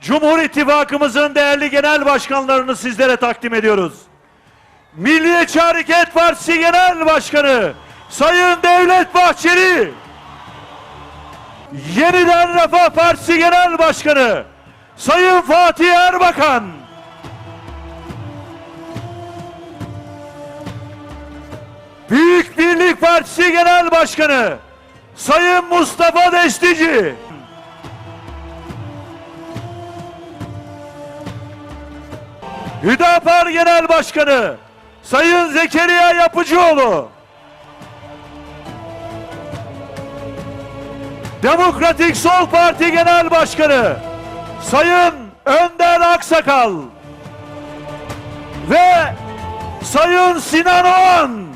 Cumhur İttifakımızın değerli genel başkanlarını sizlere takdim ediyoruz. Milliyetçi Hareket Partisi Genel Başkanı Sayın Devlet Bahçeli, Yeniden Refah Partisi Genel Başkanı Sayın Fatih Erbakan, Büyük Birlik Partisi Genel Başkanı Sayın Mustafa Destici, Hüdapar Genel Başkanı Sayın Zekeriya Yapıcıoğlu, Demokratik Sol Parti Genel Başkanı Sayın Önder Aksakal ve Sayın Sinan Oğan